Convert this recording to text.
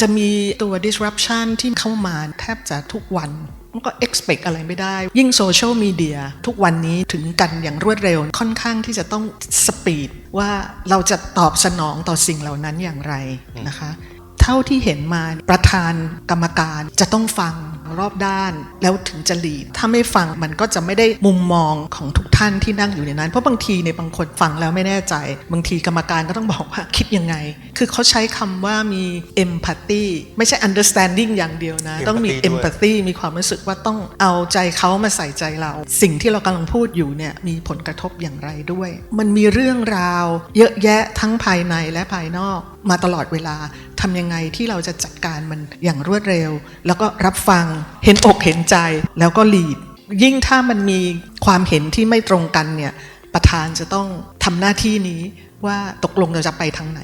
จะมีตัว disruption ที่เข้ามาแทบจะทุกวันมันก็ expect อะไรไม่ได้ ยิ่งโซเชียลมีเดียทุกวันนี้ถึงกันอย่างรวดเร็ว ค่อนข้างที่จะต้องสปีดว่าเราจะตอบสนองต่อสิ่งเหล่านั้นอย่างไรนะคะ เท่าที่เห็นมาประธานกรรมการจะต้องฟังรอบด้านแล้วถึงจะหลีด ถ้าไม่ฟังมันก็จะไม่ได้มุมมองของทุกท่านที่นั่งอยู่ในนั้น เพราะบางทีในยบางคนฟังแล้วไม่แน่ใจ บางทีกรรมการก็ต้องบอกว่าคิดยังไง คือเขาใช้คำว่ามี empathy ไม่ใช่ understanding อย่างเดียวนะ ต้องมี Empathy ด้วย empathy มีความรู้สึกว่าต้องเอาใจเขามาใส่ใจเรา สิ่งที่เรากำลังพูดอยู่เนี่ยมีผลกระทบอย่างไรด้วย มันมีเรื่องราว เยอะแยะทั้งภายในและภายนอกมาตลอดเวลา ทำยังไงที่เราจะจัดการมันอย่างรวดเร็ว แล้วก็รับฟังเห็นอกเห็นใจแล้วก็ลีด ยิ่งถ้ามันมีความเห็นที่ไม่ตรงกันเนี่ยประธานจะต้องทำหน้าที่นี้ว่าตกลงเราจะไปทางไหน